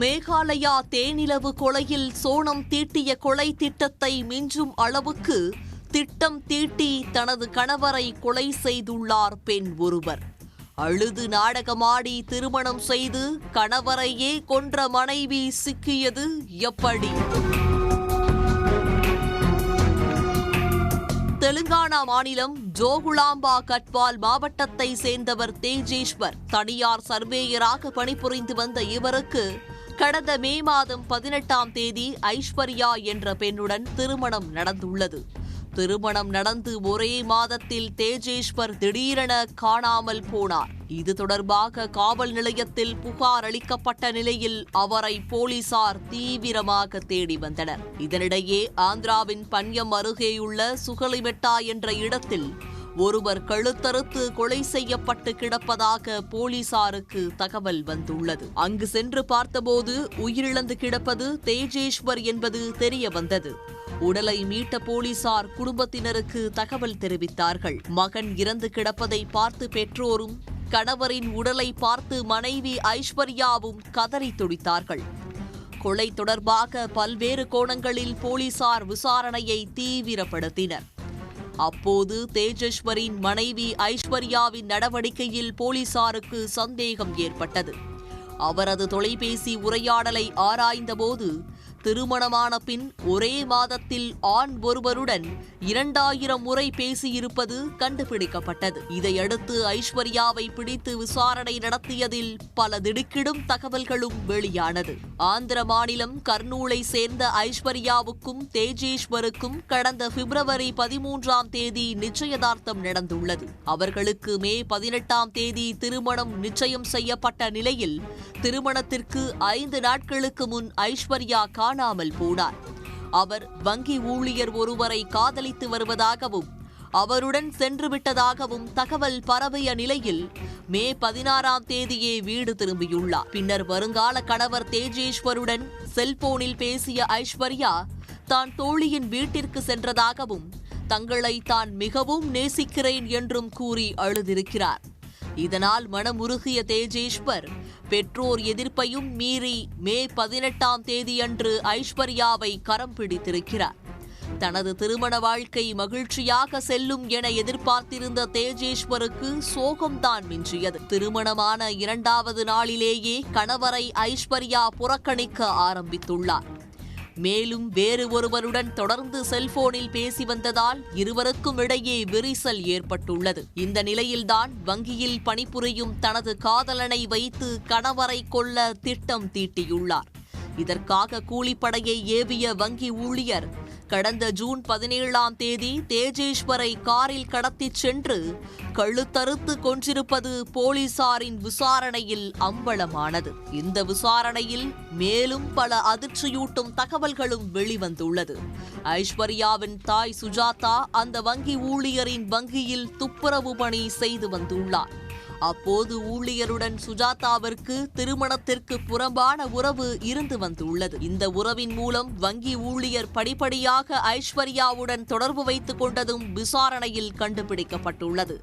மேகாலயா தேனிலவு கொலையில் சோனம் தீட்டிய கொலை திட்டத்தை மிஞ்சும் அளவுக்கு திட்டம் தீட்டி தனது கணவரை கொலை செய்துள்ளார் பெண் ஒருவர். அழுது நாடகமாடி திருமணம் செய்து கணவரையே கொன்ற மனைவி சிக்கியது எப்படி? தெலுங்கானா மாநிலம் ஜோகுலாம்பா கட்வால் மாவட்டத்தை சேர்ந்தவர் தேஜேஸ்வர் தனியார் சர்வேயராக பணிபுரிந்து வந்த இவருக்கு கடந்த மே மாதம் பதினெட்டாம் தேதி ஐஸ்வர்யா என்ற பெண்ணுடன் திருமணம் நடந்துள்ளது. திருமணம் நடந்து ஒரே மாதத்தில் தேஜேஸ்வர் திடீரென காணாமல் போனார். இது தொடர்பாக காவல் நிலையத்தில் புகார் அளிக்கப்பட்ட நிலையில் அவரை போலீசார் தீவிரமாக தேடி வந்தனர். இதனிடையே ஆந்திராவின் பன்யம் அருகேயுள்ள சுகலிமெட்டா என்ற இடத்தில் ஒருவர் கழுத்தறுத்து கொலை செய்யப்பட்டு கிடப்பதாக போலீசாருக்கு தகவல் வந்துள்ளது. அங்கு சென்று பார்த்தபோது உயிரிழந்து கிடப்பது தேஜேஸ்வர் என்பது தெரிய வந்தது உடலை மீட்ட போலீசார் குடும்பத்தினருக்கு தகவல் தெரிவித்தார்கள். மகன் இறந்து கிடப்பதை பார்த்து பெற்றோரும் கணவரின் உடலை பார்த்து மனைவி ஐஸ்வர்யாவும் கதறி துடித்தார்கள். கொலை தொடர்பாக பல்வேறு கோணங்களில் போலீசார் விசாரணையை தீவிரப்படுத்தினர். அப்போது தேஜஸ்வரின் மனைவி ஐஸ்வர்யாவின் நடவடிக்கையில் போலீசாருக்கு சந்தேகம் ஏற்பட்டது. அவரது தொலைபேசி உரையாடலை ஆராய்ந்தபோது திருமணமான பின் ஒரே மாதத்தில் ஆண் ஒருவருடன் இரண்டாயிரம் முறை பேசியிருப்பது கண்டுபிடிக்கப்பட்டது. இதையடுத்து ஐஸ்வர்யாவை பிடித்து விசாரணை நடத்தியதில் பல திடுக்கிடும் தகவல்களும் வெளியானது. ஆந்திர மாநிலம் கர்னூலை சேர்ந்த ஐஸ்வர்யாவுக்கும் தேஜேஸ்வருக்கும் கடந்த பிப்ரவரி பதிமூன்றாம் தேதி நிச்சயதார்த்தம் நடந்துள்ளது. அவர்களுக்கு மே பதினெட்டாம் தேதி திருமணம் நிச்சயம் செய்யப்பட்ட நிலையில் திருமணத்திற்கு ஐந்து நாட்களுக்கு முன் ஐஸ்வர்யா காணாமல் போனார். அவர் வங்கி ஊழியர் ஒருவரை காதலித்து வருவதாகவும் அவருடன் சென்று விட்டதாகவும் தகவல் பரவிய நிலையில் மே பதினாறாம் தேதியே வீடு திரும்பியுள்ளார். பின்னர் வருங்கால கணவர் தேஜேஸ்வருடன் செல்போனில் பேசிய ஐஸ்வர்யா தான் தோழியின் வீட்டிற்கு சென்றதாகவும் தங்களை தான் மிகவும் நேசிக்கிறேன் என்றும் கூறி அழுதிருக்கிறார். இதனால் மனமுருகிய தேஜேஸ்வர் பெற்றோர் எதிர்ப்பையும் மீறி மே பதினெட்டாம் தேதியன்று ஐஸ்வர்யாவை கரம் பிடித்திருக்கிறார். தனது திருமண வாழ்க்கை மகிழ்ச்சியாக செல்லும் என எதிர்பார்த்திருந்த தேஜேஸ்வருக்கு சோகம்தான் மிஞ்சியது. திருமணமான இரண்டாவது நாளிலேயே கணவரை ஐஸ்வர்யா புறக்கணிக்க ஆரம்பித்துள்ளார். மேலும் வேறு ஒருவருடன் தொடர்ந்து செல்போனில் பேசி வந்ததால் இருவருக்கும் இடையே விரிசல் ஏற்பட்டுள்ளது. இந்த நிலையில்தான் வங்கியில் பணிபுரியும் தனது காதலனை வைத்து கணவரை கொல்ல திட்டம் தீட்டியுள்ளார். இதற்காக கூலிப்படையை ஏவிய வங்கி ஊழியர் கடந்த ஜூன் பதினேழாம் தேதி தேஜேஸ்வரை காரில் கடத்திச் சென்று கழுத்தறுத்து கொன்றிருப்பது போலீசாரின் விசாரணையில் அம்பலமானது. இந்த விசாரணையில் மேலும் பல அதிர்ச்சியூட்டும் தகவல்களும் வெளிவந்துள்ளது. ஐஸ்வர்யாவின் தாய் சுஜாதா அந்த வங்கி ஊழியரின் வங்கியில் துப்புரவு பணி செய்து வந்துள்ளார். அப்போது ஊழியருடன் சுஜாதாவிற்கு திருமணத்திற்கு புறம்பான உறவு இருந்து வந்துள்ளது. இந்த உறவின் மூலம் வங்கி ஊழியர் படிப்படியாக ஐஸ்வர்யாவுடன் தொடர்பு வைத்துக் கொண்டதும் விசாரணையில் கண்டுபிடிக்கப்பட்டுள்ளது.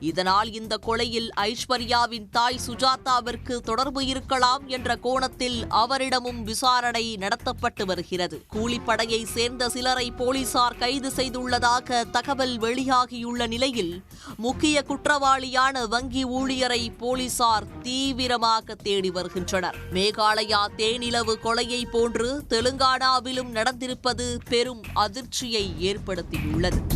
இதனால் இந்த கொலையில் ஐஸ்வர்யாவின் தாய் சுஜாதாவிற்கு தொடர்பு இருக்கலாம் என்ற கோணத்தில் அவரிடமும் விசாரணை நடத்தப்பட்டு வருகிறது. கூலிப்படையை சேர்ந்த சிலரை போலீசார் கைது செய்துள்ளதாக தகவல் வெளியாகியுள்ள நிலையில் முக்கிய குற்றவாளியான வங்கி ஊழியரை போலீசார் தீவிரமாக தேடி வருகின்றனர். மேகாலயா தேனிலவு கொலையை போன்று தெலுங்கானாவிலும் நடந்திருப்பது பெரும் அதிர்ச்சியை ஏற்படுத்தியுள்ளது.